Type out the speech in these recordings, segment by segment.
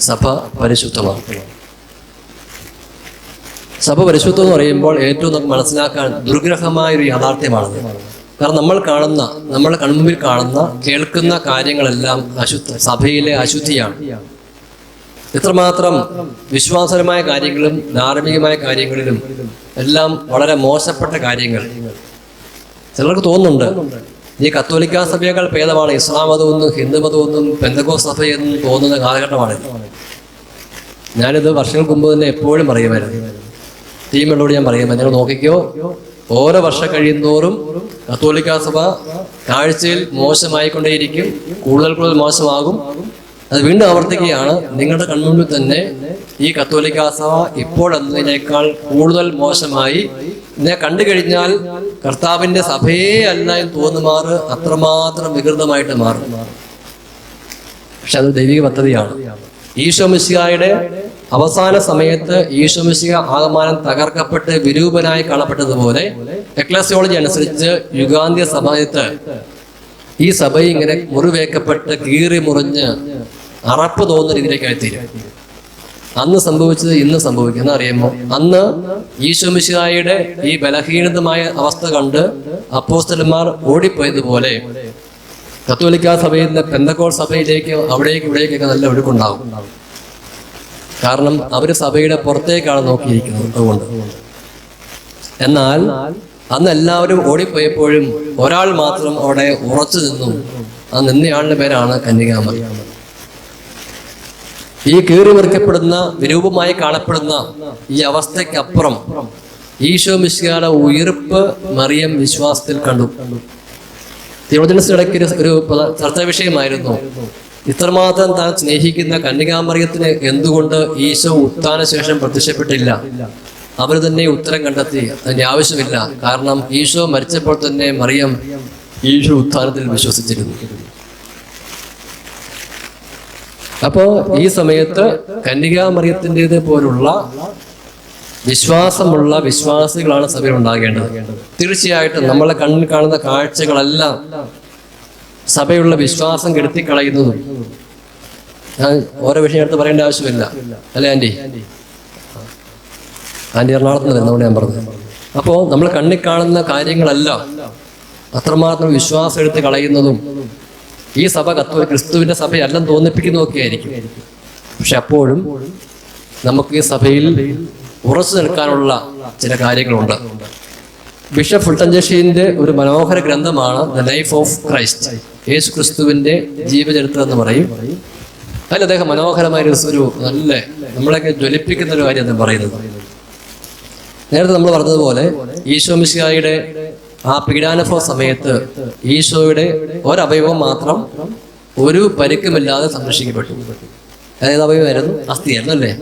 സഭ പരിശുദ്ധമാണ്. സഭ പരിശുദ്ധം എന്ന് പറയുമ്പോൾ ഏറ്റവും നമുക്ക് മനസ്സിലാക്കാൻ ദുർഗ്രഹമായ ഒരു യാഥാർത്ഥ്യമാണ്. കാരണം നമ്മൾ കാണുന്ന നമ്മൾ കൺമുമ്പിൽ കാണുന്ന കേൾക്കുന്ന കാര്യങ്ങളെല്ലാം അശുദ്ധ സഭയിലെ അശുദ്ധിയാണ്. ഇത്രമാത്രം വിശ്വാസപരമായ കാര്യങ്ങളും ധാർമ്മികമായ കാര്യങ്ങളിലും എല്ലാം വളരെ മോശപ്പെട്ട കാര്യങ്ങൾ. ചിലർക്ക് തോന്നുന്നുണ്ട് ഈ കത്തോലിക്കാ സഭയേക്കാൾ ഭേദമാണ് ഇസ്ലാം മതമെന്നും ഹിന്ദു മതമെന്നും പെന്തകോ സഭയെന്നും തോന്നുന്ന കാലഘട്ടമാണിത് ഞാനിത് വർഷങ്ങൾക്ക് മുമ്പ് തന്നെ എപ്പോഴും പറയുമായിരുന്നു. ടീമുകളോട് ഞാൻ പറയുമ്പോൾ നിങ്ങൾ നോക്കിക്കോ ഓരോ വർഷം കഴിയുന്തോറും കത്തോലിക്കാ സഭ കാഴ്ചയിൽ മോശമായിക്കൊണ്ടേയിരിക്കും കൂടുതൽ കൂടുതൽ മോശമാകും. അത് വീണ്ടും ആവർത്തിക്കുകയാണ്. നിങ്ങളുടെ കൺമുമ്പിൽ തന്നെ ഈ കത്തോലിക്കാ സഭ ഇപ്പോഴെന്നതിനേക്കാൾ കൂടുതൽ മോശമായി ഇതിനെ കണ്ടു കഴിഞ്ഞാൽ കർത്താവിന്റെ സഭയെ അല്ല എന്ന് തോന്നുമാറ് അത്രമാത്രം വികൃതമായിട്ട് മാറും. പക്ഷെ അത് ദൈവിക പദ്ധതിയാണ്. ഈശോ മിശിഹായുടെ അവസാന സമയത്ത് ഈശോ മിശിഹ ആകമാനം തകർക്കപ്പെട്ട് വിരൂപനായി കാണപ്പെട്ടതുപോലെ എക്ലസിയോളജി അനുസരിച്ച് യുഗാന്ത്യ സമയത്ത് ഈ സഭ ഇങ്ങനെ മുറിവേക്കപ്പെട്ട് കീറി മുറിഞ്ഞ് അറപ്പ് തോന്നുന്ന രീതിയിലേക്കായി തീരും അന്ന് സംഭവിച്ചത് ഇന്ന് സംഭവിക്കുന്ന അറിയുമ്പോൾ അന്ന് ഈശോ മിശിഹായുടെ ഈ ബലഹീനതമായ അവസ്ഥ കണ്ട് അപ്പോസ്റ്റലന്മാർ ഓടിപ്പോയതുപോലെ കത്തോലിക്ക സഭയിൽ നിന്ന് പെന്തക്കോൾ സഭയിലേക്ക് അവിടേക്ക് ഇവിടേക്കൊക്കെ നല്ല ഒഴുക്കുണ്ടാവും. കാരണം അവർ സഭയുടെ പുറത്തേക്കാണ് നോക്കിയിരിക്കുന്നത് അതുകൊണ്ട്. എന്നാൽ അന്ന് എല്ലാവരും ഓടിപ്പോയപ്പോഴും ഒരാൾ മാത്രം അവിടെ ഉറച്ചു നിന്നു. ആ നിന്നയാളുടെ പേരാണ് കന്യകാമറി ഈ കീറി മറിക്കപ്പെടുന്ന വിരൂപമായി കാണപ്പെടുന്ന ഈ അവസ്ഥയ്ക്കപ്പുറം ഈശോ മിശിയുടെ ഉയർപ്പ് മറിയം വിശ്വാസത്തിൽ കണ്ടു. തിരുവചനത്തിനിടയ്ക്ക് ഒരു ചർച്ചാ വിഷയമായിരുന്നു. ഇത്രമാത്രം താൻ സ്നേഹിക്കുന്ന കന്യകാമറിയത്തിന് എന്തുകൊണ്ട് ഈശോ ഉത്താന ശേഷം പ്രത്യക്ഷപ്പെട്ടില്ല? അവർ തന്നെ ഉത്തരം കണ്ടെത്തി. അതിന്റെ ആവശ്യമില്ല. കാരണം ഈശോ മരിച്ചപ്പോൾ തന്നെ മറിയം ഈശോ ഉത്ഥാനത്തിൽ വിശ്വസിച്ചിരുന്നു. അപ്പോ ഈ സമയത്ത് കന്യകാമറിയത്തിന്റെത് പോലുള്ള വിശ്വാസമുള്ള വിശ്വാസികളാണ് സഭയിൽ ഉണ്ടാകേണ്ടത്. തീർച്ചയായിട്ടും നമ്മളെ കണ്ണിൽ കാണുന്ന കാഴ്ചകളെല്ലാം സഭയുള്ള വിശ്വാസം കെടുത്തിക്കളയുന്നതും. ഞാൻ ഓരോ വിഷയം എടുത്ത് പറയേണ്ട ആവശ്യമില്ല. അല്ലേ ആന്റി ആന്റി എറണാകുളത്ത് വരുന്നതുകൊണ്ട് ഞാൻ പറഞ്ഞത്. അപ്പോൾ നമ്മൾ കണ്ണിൽ കാണുന്ന കാര്യങ്ങളല്ല അത്രമാത്രം വിശ്വാസം എടുത്ത് കളയുന്നതും ഈ സഭ കത്തോ ക്രിസ്തുവിന്റെ സഭയല്ലെന്ന് തോന്നിപ്പിക്കുന്നതൊക്കെ ആയിരിക്കും പക്ഷെ അപ്പോഴും നമുക്ക് ഈ സഭയിൽ ഉറച്ചു നിൽക്കാനുള്ള ചില കാര്യങ്ങളുണ്ട്. ബിഷപ്പ് ഫുൾട്ടഞ്ചേഷിന്റെ ഒരു മനോഹര ഗ്രന്ഥമാണ് ദ ലൈഫ് ഓഫ് ക്രൈസ്റ്റ്. യേശു ക്രിസ്തുവിന്റെ ജീവചരിത്രം എന്ന് പറയും. അതിൽ അദ്ദേഹം മനോഹരമായ ഒരു ഒരു നല്ല നമ്മളെയൊക്കെ ജ്വലിപ്പിക്കുന്ന ഒരു കാര്യം അദ്ദേഹം പറയുന്നത്. നേരത്തെ നമ്മൾ പറഞ്ഞതുപോലെ ഈശോ മിശിഹായുടെ ആ പീഡാനുഭവ സമയത്ത് ഈശോയുടെ ഒരവയവം മാത്രം ഒരു പരിക്കുമില്ലാതെ സംരക്ഷിക്കപ്പെട്ടു. അതായത് അവയവമായിരുന്നു അസ്ഥിയായിരുന്നു അല്ലേ?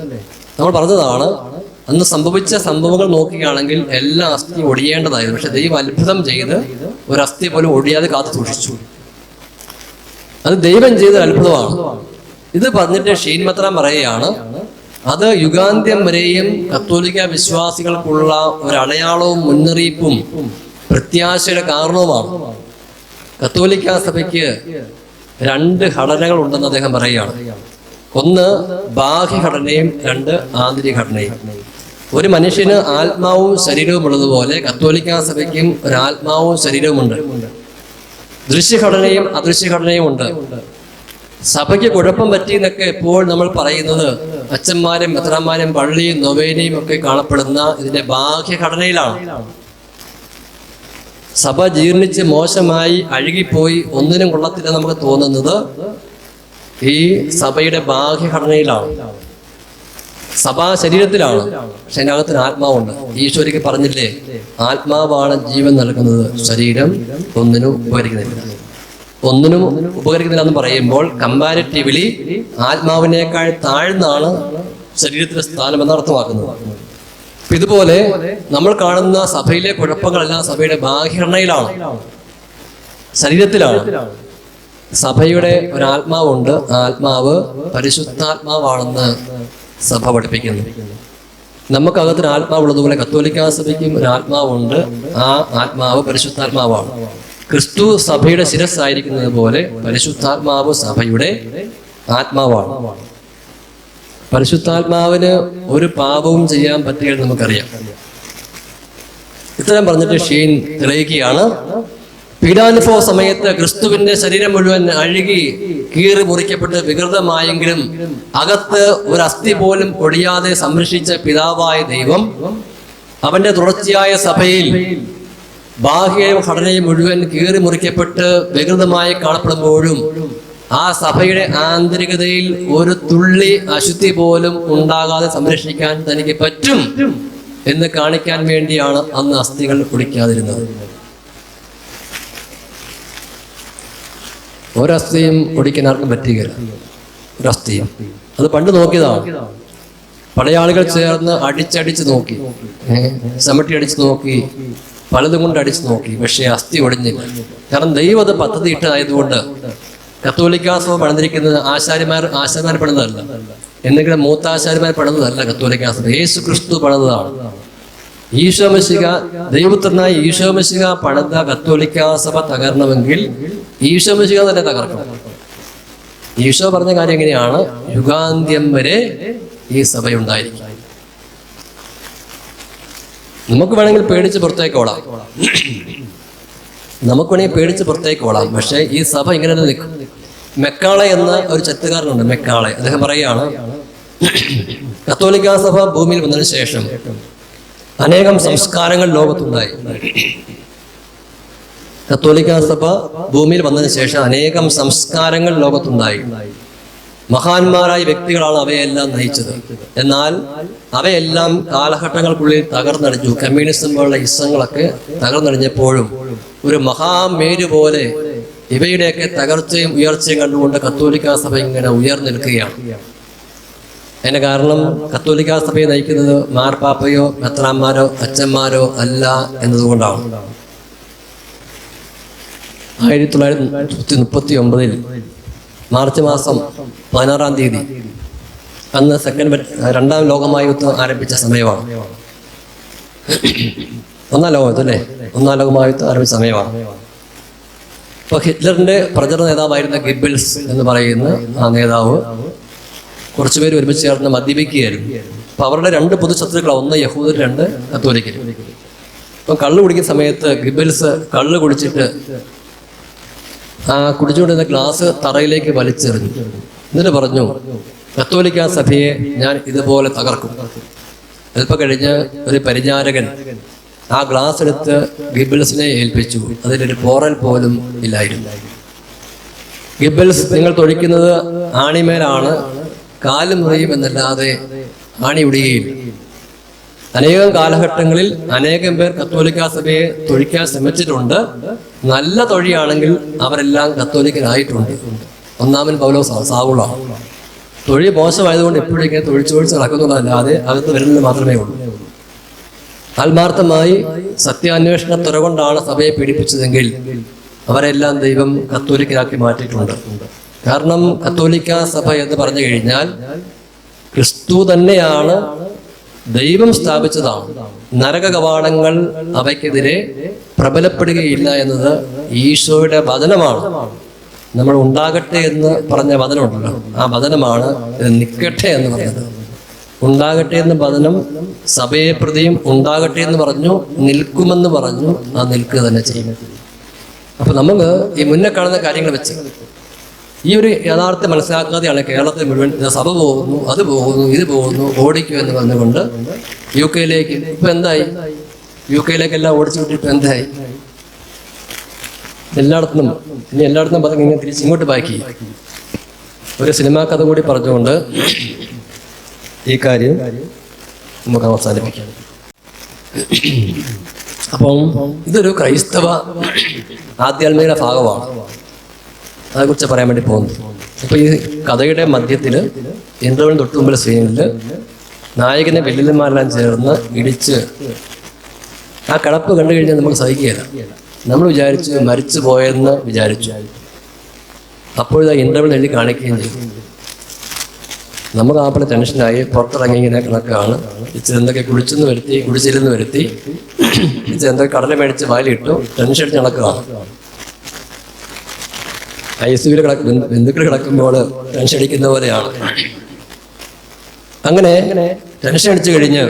നമ്മൾ പറഞ്ഞതാണ് അന്ന് സംഭവിച്ച സംഭവങ്ങൾ നോക്കുകയാണെങ്കിൽ എല്ലാ അസ്ഥി ഒടിയേണ്ടതായിരുന്നു. പക്ഷെ ദൈവം അത്ഭുതം ചെയ്ത് ഒരു അസ്ഥി പോലും ഒടിയാതെ കാത്തു സൂക്ഷിച്ചു. അത് ദൈവം ചെയ്ത അത്ഭുതമാണ്. ഇത് പറഞ്ഞിട്ട് ഷീൻ മത്രാൻ പറയുകയാണ് അത് യുഗാന്ത്യം വരെയും കത്തോലിക്ക വിശ്വാസികൾക്കുള്ള ഒരു അടയാളവും മുന്നറിയിപ്പും പ്രത്യാശയുടെ കാരണവുമാണ്. കത്തോലിക്ക സഭയ്ക്ക് രണ്ട് ഘടനകൾ ഉണ്ടെന്ന് അദ്ദേഹം പറയുകയാണ്. ഒന്ന് ബാഹ്യഘടനയും രണ്ട് ആന്തരിക ഘടനയും. ഒരു മനുഷ്യന് ആത്മാവും ശരീരവും ഉള്ളതുപോലെ കത്തോലിക്ക സഭയ്ക്കും ഒരു ആത്മാവും ശരീരവുമുണ്ട്. ദൃശ്യഘടനയും അദൃശ്യഘടനയും ഉണ്ട്. സഭയ്ക്ക് കുഴപ്പം പറ്റിയെന്നൊക്കെ ഇപ്പോൾ നമ്മൾ പറയുന്നത് അച്ഛന്മാരും മെത്രാന്മാരും പള്ളിയും നൊവേനയും ഒക്കെ കാണപ്പെടുന്ന ഇതിന്റെ ബാഹ്യഘടനയിലാണ് സഭ ജീർണിച്ച് മോശമായി അഴുകിപ്പോയി ഒന്നിനും കൊള്ളത്തില്ല നമുക്ക് തോന്നുന്നത് ഈ സഭയുടെ ബാഹ്യഘടനയിലാണ്. സഭാ ശരീരത്തിലാണ്. പക്ഷെ അതിനകത്തിന് ആത്മാവുണ്ട്. ഈശ്വരിക്ക് പറഞ്ഞില്ലേ ആത്മാവാണ് ജീവൻ നൽകുന്നത്. ശരീരം ഒന്നിനും ഉപകരിക്കുന്നില്ല. ഒന്നിനും ഉപകരിക്കുന്നില്ല എന്ന് പറയുമ്പോൾ കമ്പാരിറ്റീവ്ലി ആത്മാവിനേക്കാൾ താഴ്ന്നാണ് ശരീരത്തിലെ സ്ഥാനം എന്ന് അർത്ഥമാക്കുന്നത് ഇതുപോലെ നമ്മൾ കാണുന്ന സഭയിലെ കുഴപ്പങ്ങളെല്ലാം സഭയുടെ ബാഹ്യഘടനയിലാണ്. ശരീരത്തിലാണ്. സഭയുടെ ഒരു ആത്മാവുണ്ട് ആത്മാവ് പരിശുദ്ധാത്മാവാണെന്ന് സഭ പഠിപ്പിക്കുന്നു. നമുക്കകത്തൊരു ആത്മാവുള്ളതുപോലെ കത്തോലിക്ക സഭയ്ക്കും ഒരു ആത്മാവുണ്ട്. ആ ആത്മാവ് പരിശുദ്ധാത്മാവാണ്. ക്രിസ്തു സഭയുടെ ശിരസ്സായിരിക്കുന്നത് പോലെ പരിശുദ്ധാത്മാവ് സഭയുടെ ആത്മാവാണ്. പരിശുദ്ധാത്മാവിന് ഒരു പാപവും ചെയ്യാൻ പറ്റുകയെന്ന് നമുക്കറിയാം. ഇത്രയും പറഞ്ഞിട്ട് ഷീൻ തെളിയിക്കുകയാണ് പീഡാനുഭവ സമയത്ത് ക്രിസ്തുവിന്റെ ശരീരം മുഴുവൻ അഴുകി കീറി മുറിക്കപ്പെട്ട് വികൃതമായെങ്കിലും അകത്ത് ഒരു അസ്ഥി പോലും പൊടിയാതെ സംരക്ഷിച്ച പിതാവായ ദൈവം അവന്റെ തുടർച്ചയായ സഭയിൽ ബാഹ്യ ഘടനയും മുഴുവൻ കീറി മുറിക്കപ്പെട്ട് വികൃതമായി കാണപ്പെടുമ്പോഴും ആ സഭയുടെ ആന്തരികതയിൽ ഒരു തുള്ളി അശുദ്ധി പോലും ഉണ്ടാകാതെ സംരക്ഷിക്കാൻ തനിക്ക് പറ്റും എന്ന് കാണിക്കാൻ വേണ്ടിയാണ് അന്ന് അസ്ഥികൾ കുടിക്കാതിരുന്നത്. ഒരസ്ഥിയും കുടിക്കാൻ ആർക്കും പറ്റുകയില്ല. ഒരസ്ഥിയും. അത് പണ്ട് നോക്കിയതാണ്. പഴയ ആളുകൾ ചേർന്ന് അടിച്ചടിച്ച് നോക്കി. സമട്ടി അടിച്ച് നോക്കി. പലതും കൊണ്ട് അടിച്ച് നോക്കി. പക്ഷേ അസ്ഥി ഒടിഞ്ഞില്ല. കാരണം ദൈവം അത് പദ്ധതി ഇട്ടതായതുകൊണ്ട് കത്തോലിക്കാസഭ പണിതിരിക്കുന്നത് ആശാരിമാർ ആശാരിമാർ പണിതല്ല എന്തെങ്കിലും മൂത്ത ആശാരിമാർ പണിതല്ല കത്തോലിക്കാസഭ യേശു ക്രിസ്തു പണിതാണ് ഈശോമശിക ദൈവപുത്രനായ ഈശോമശിക പണിത കത്തോലിക്കാസഭ തകർന്നുവെങ്കിൽ ഈശോമശിക തന്നെ തകർക്കണം ഈശോ പറഞ്ഞ കാര്യം എങ്ങനെയാണ്? യുഗാന്ത്യം വരെ ഈ സഭയുണ്ടായിരിക്കും. നമുക്ക് വേണമെങ്കിൽ പേടിച്ച് പുറത്തേക്കോളാം നമുക്ക് വേണമെങ്കിൽ പേടിച്ച് പുറത്തേക്കോളാം പക്ഷേ ഈ സഭ ഇങ്ങനെ തന്നെ നിൽക്കും. മെക്കാളെ എന്ന ഒരു ചെത്തുകാരനുണ്ട് മെക്കാളെ. അദ്ദേഹം പറയുകയാണ് കത്തോലിക്ക സഭ ഭൂമിയിൽ വന്നതിന് ശേഷം അനേകം സംസ്കാരങ്ങൾ ലോകത്തുണ്ടായി. കത്തോലിക്ക സഭ ഭൂമിയിൽ വന്നതിന് ശേഷം അനേകം സംസ്കാരങ്ങൾ ലോകത്തുണ്ടായി. മഹാന്മാരായ വ്യക്തികളാണ് അവയെല്ലാം നയിച്ചത്. എന്നാൽ അവയെല്ലാം കാലഘട്ടങ്ങൾക്കുള്ളിൽ തകർന്നടിഞ്ഞു. കമ്മ്യൂണിസം പോലുള്ള ഇസങ്ങളൊക്കെ തകർന്നടിഞ്ഞപ്പോഴും ഒരു മഹാമേരു പോലെ ഇവയുടെയൊക്കെ തകർച്ചയും ഉയർച്ചയും കണ്ടുകൊണ്ട് കത്തോലിക്ക സഭ ഇങ്ങനെ ഉയർന്നിരിക്കുകയാണ് അതിന് കാരണം കത്തോലിക്ക സഭയെ നയിക്കുന്നത് മാർപ്പാപ്പയോ മെത്രാന്മാരോ അച്ഛന്മാരോ അല്ല എന്നതുകൊണ്ടാണ്. ആയിരത്തി തൊള്ളായിരത്തി മുപ്പത്തി ഒമ്പതിൽ മാർച്ച് മാസം പതിനാറാം തീയതി അന്ന് സെക്കൻഡ് രണ്ടാം ലോകമഹായുദ്ധം ആരംഭിച്ച സമയമാണ്. ഒന്നാം ലോകമായുദ്ധം അല്ലേ? ഒന്നാം ലോകമായുദ്ധം ആരംഭിച്ച സമയമാണ്. ഇപ്പൊ ഹിറ്റ്ലറിന്റെ പ്രചര നേതാവായിരുന്ന ഗിബിൾസ് എന്ന് പറയുന്ന ആ നേതാവ് കുറച്ചുപേര് ഒരുമിച്ച് ചേർന്ന് മദ്യപിക്കുകയായിരുന്നു. അപ്പൊ അവരുടെ രണ്ട് പൊതു ശത്രുക്കൾ ഒന്ന് യഹൂദർ രണ്ട് കത്തോലിക്കൽ അപ്പം കള്ള് കുടിക്കുന്ന സമയത്ത് ഗിബിൾസ് കള്ള് കുടിച്ചിട്ട് ആ കുടിച്ചുകൊണ്ടിരുന്ന ഗ്ലാസ് തറയിലേക്ക് വലിച്ചെറിഞ്ഞു. എന്നിട്ട് പറഞ്ഞു കത്തോലിക്ക സഭയെ ഞാൻ ഇതുപോലെ തകർക്കും. അല്പം കഴിഞ്ഞ് ഒരു പരിചാരകൻ ആ ഗ്ലാസ് എടുത്ത് ഗിബിൾസിനെ ഏൽപ്പിച്ചു. അതിലൊരു പോറൽ പോലും ഇല്ലായിരുന്നു. ഗിബിൾസ് നിങ്ങൾ തൊഴിക്കുന്നത് ആണിമേലാണ് കാലും മുറിയും എന്നല്ലാതെ ആണി ഉടിയുകയില്ല അനേകം കാലഘട്ടങ്ങളിൽ അനേകം പേർ കത്തോലിക്ക സഭയെ തൊഴിക്കാൻ ശ്രമിച്ചിട്ടുണ്ട്. നല്ല തൊഴിയാണെങ്കിൽ അവരെല്ലാം കത്തോലിക്കനായിട്ടുണ്ട് ഒന്നാമൻ പൗലോ സാവുള തൊഴി മോശമായതുകൊണ്ട് എപ്പോഴും ഇങ്ങനെ തൊഴിച്ചൊഴിച്ച് നടക്കുന്നുള്ളതല്ലാതെ അകത്ത് വരുന്നത് മാത്രമേ ഉള്ളൂ. ആത്മാർത്ഥമായി സത്യാന്വേഷണ തുറ കൊണ്ടാണ് സഭയെ പീഡിപ്പിച്ചതെങ്കിൽ അവരെല്ലാം ദൈവം കത്തോലിക്കരാക്കി മാറ്റിയിട്ടുണ്ട്. കാരണം കത്തോലിക്ക സഭ എന്ന് പറഞ്ഞു കഴിഞ്ഞാൽ ക്രിസ്തു തന്നെയാണ് ദൈവം സ്ഥാപിച്ചതാണ്. നരക കവാടങ്ങൾ അവയ്ക്കെതിരെ പ്രബലപ്പെടുകയില്ല എന്നത് ഈശോയുടെ വചനമാണ്. നമ്മൾ ഉണ്ടാകട്ടെ എന്ന് പറഞ്ഞ വചനമുണ്ടല്ലോ. ആ വചനമാണ് നിൽക്കട്ടെ എന്ന് പറഞ്ഞത്. ഉണ്ടാകട്ടെ എന്ന് പതനം സഭയെ പ്രതിയും ഉണ്ടാകട്ടെ എന്ന് പറഞ്ഞു നിൽക്കുമെന്ന് പറഞ്ഞു ആ നിൽക്കുക തന്നെ ചെയ്യും. അപ്പൊ നമുക്ക് ഈ മുന്നേ കാണുന്ന കാര്യങ്ങൾ വെച്ച് ഈ ഒരു യഥാർത്ഥം മനസ്സിലാക്കാതെയാണ് കേരളത്തിൽ മുഴുവൻ സഭ പോകുന്നു അത് പോകുന്നു ഇത് പോകുന്നു ഓടിക്കും എന്ന് പറഞ്ഞുകൊണ്ട് യു കെയിലേക്ക് ഇപ്പൊ എന്തായി? യു കെയിലേക്കെല്ലാം ഓടിച്ചു വിട്ടിട്ട് എന്തായി? എല്ലായിടത്തും ഇനി എല്ലായിടത്തും പറഞ്ഞു ഇങ്ങനെ ബാക്കി. ഒരു സിനിമാ കഥ കൂടി പറഞ്ഞുകൊണ്ട് ഈ കാര്യം നമുക്ക് അവസാനിപ്പിക്കാം. അപ്പം ഇതൊരു ക്രൈസ്തവ ആധ്യാത്മിക ഭാഗമാണ്. അതേക്കുറിച്ച് പറയാൻ വേണ്ടി പോകുന്നു. അപ്പൊ ഈ കഥയുടെ മധ്യത്തിൽ ഇന്റർവ്യൂ തൊട്ട് മുമ്പിലെ സീനിൽ നായകനെ വെല്ലുമാരെല്ലാം ചേർന്ന് ഇടിച്ച് ആ കിടപ്പ് കണ്ടു കഴിഞ്ഞാൽ നമുക്ക് സഹിക്കുകയില്ല. നമ്മൾ വിചാരിച്ചു മരിച്ചു പോയെന്ന് വിചാരിച്ചു. അപ്പോഴിതാ ഇന്റർവ്യൂ എഴുതി കാണിക്കുകയും ചെയ്തു. നമുക്ക് ടെൻഷനായി പുറത്തിറങ്ങി ഇങ്ങനെ കണക്കാണ് ഇച്ചിരി എന്തൊക്കെ കുടിച്ചെന്ന് വരുത്തി കുടിച്ചിരുന്ന് വരുത്തി ഇച്ചിരി എന്തൊക്കെ കടല മേടിച്ച് വായിലിട്ടു ടെൻഷൻ അടിച്ച് നടക്കുകയാണ്. ഐ സിയിൽ കിടക്കും ബന്ധുക്കൾ കിടക്കുമ്പോൾ ടെൻഷൻ അടിക്കുന്ന പോലെയാണ്. അങ്ങനെ ടെൻഷൻ അടിച്ചു കഴിഞ്ഞ്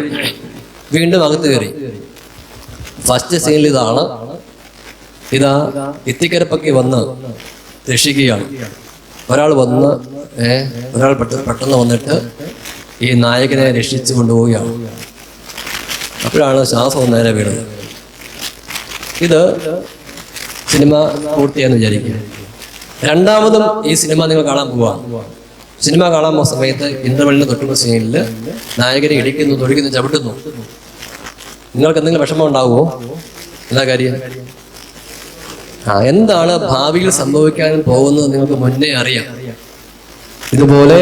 വീണ്ടും അകത്ത് കയറി. ഫസ്റ്റ് സീനിൽ ഇതാണ്. ഇതാ ഇത്തിക്കരപ്പൊക്കെ വന്ന് രക്ഷിക്കുകയാണ്. ഒരാൾ വന്ന് ഒരാൾ പെട്ടെന്ന് പെട്ടെന്ന് വന്നിട്ട് ഈ നായകനെ രക്ഷിച്ചു കൊണ്ടുപോവുകയാണ്. അപ്പോഴാണ് ശ്വാസം നേരെ വീണത്. ഇത് സിനിമ പൂർത്തിയാന്ന് വിചാരിക്കും രണ്ടാമതും ഈ സിനിമ നിങ്ങൾ കാണാൻ പോവാം. സിനിമ കാണാൻ പോകുന്ന സമയത്ത് ഇന്ദ്രവള്ളിന് തൊട്ടുള്ള സീനിൽ നായകനെ ഇടിക്കുന്നു തൊഴിക്കുന്നു ചവിട്ടുന്നു. നിങ്ങൾക്ക് എന്തെങ്കിലും വിഷമം ഉണ്ടാവുമോ? എന്താ കാര്യം? എന്താണ് ഭാവിയിൽ സംഭവിക്കാൻ പോകുന്നത് നിങ്ങൾക്ക് മുന്നേ അറിയാം. ഇതുപോലെ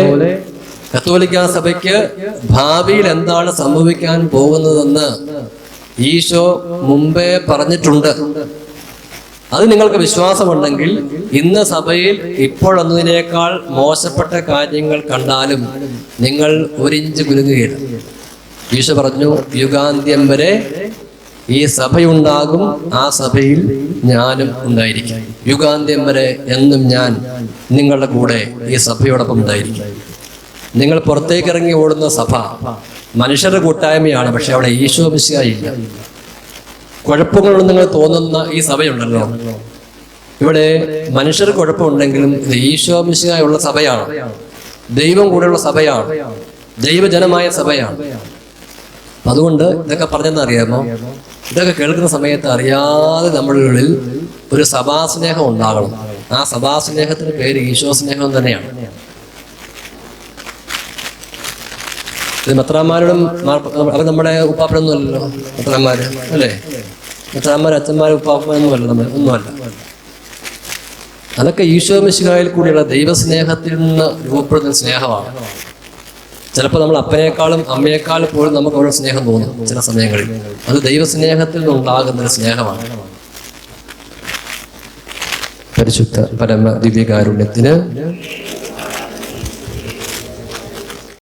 കത്തോലിക്ക സഭയ്ക്ക് ഭാവിയിൽ എന്താണ് സംഭവിക്കാൻ പോകുന്നതെന്ന് ഈശോ മുമ്പേ പറഞ്ഞിട്ടുണ്ട്. അത് നിങ്ങൾക്ക് വിശ്വാസമുണ്ടെങ്കിൽ ഇന്ന് സഭയിൽ ഇപ്പോഴൊന്നതിനേക്കാൾ മോശപ്പെട്ട കാര്യങ്ങൾ കണ്ടാലും നിങ്ങൾ ഒരിഞ്ച് കുലുങ്ങുകയില്ല. ഈശോ പറഞ്ഞു യുഗാന്ത്യം വരെ ഈ സഭയുണ്ടാകും ആ സഭയിൽ ഞാനും ഉണ്ടായിരിക്കും. യുഗാന്ത്യം വരെ എന്നും ഞാൻ നിങ്ങളുടെ കൂടെ ഈ സഭയോടൊപ്പം ഉണ്ടായിരിക്കും. നിങ്ങൾ പുറത്തേക്ക് ഇറങ്ങി ഓടുന്ന സഭ മനുഷ്യരുടെ കൂട്ടായ്മയാണ് പക്ഷെ അവിടെ ഈശോ മിശിയായില്ല കുഴപ്പങ്ങളൊന്നും നിങ്ങൾ തോന്നുന്ന ഈ സഭയുണ്ടല്ലോ. ഇവിടെ മനുഷ്യർ കുഴപ്പമുണ്ടെങ്കിലും ഇത് ഈശോ മിശിയായുള്ള സഭയാണ്. ദൈവം കൂടെയുള്ള സഭയാണ്. ദൈവജനമായ സഭയാണ്. അതുകൊണ്ട് ഇതൊക്കെ പറഞ്ഞെന്ന് അറിയാമോ? ഇതൊക്കെ കേൾക്കുന്ന സമയത്ത് അറിയാതെ നമ്മുടെ ഉള്ളിൽ ഒരു സഭാസ്നേഹം ഉണ്ടാകണം. ആ സഭാസ്നേഹത്തിന് പേര് ഈശോ സ്നേഹം തന്നെയാണ്. ഇത് മെത്രാന്മാരോടും അവർ നമ്മുടെ ഉപ്പാപ്പനൊന്നും അല്ലല്ലോ മെത്രാന്മാര് അല്ലേ? മെത്രാന്മാർ അച്ഛന്മാർ ഉപ്പാപ്പനൊന്നുമല്ല നമ്മൾ ഒന്നുമല്ല. അതൊക്കെ ഈശോ മിശിഹായിൽ കൂടിയുള്ള ദൈവസ്നേഹത്തിൽ നിന്ന് രൂപപ്പെടുന്ന സ്നേഹമാണ്. ചിലപ്പോൾ നമ്മൾ അപ്പനേക്കാളും അമ്മയെക്കാളും പോലും നമുക്ക് ഓരോ സ്നേഹം തോന്നും ചില സമയങ്ങളിൽ. അത് ദൈവസ്നേഹത്തിൽ നിന്നുണ്ടാകുന്ന ഒരു സ്നേഹമാണ്. പരിശുദ്ധ പരമ ദിവ്യകാരുണ്യത്തിന്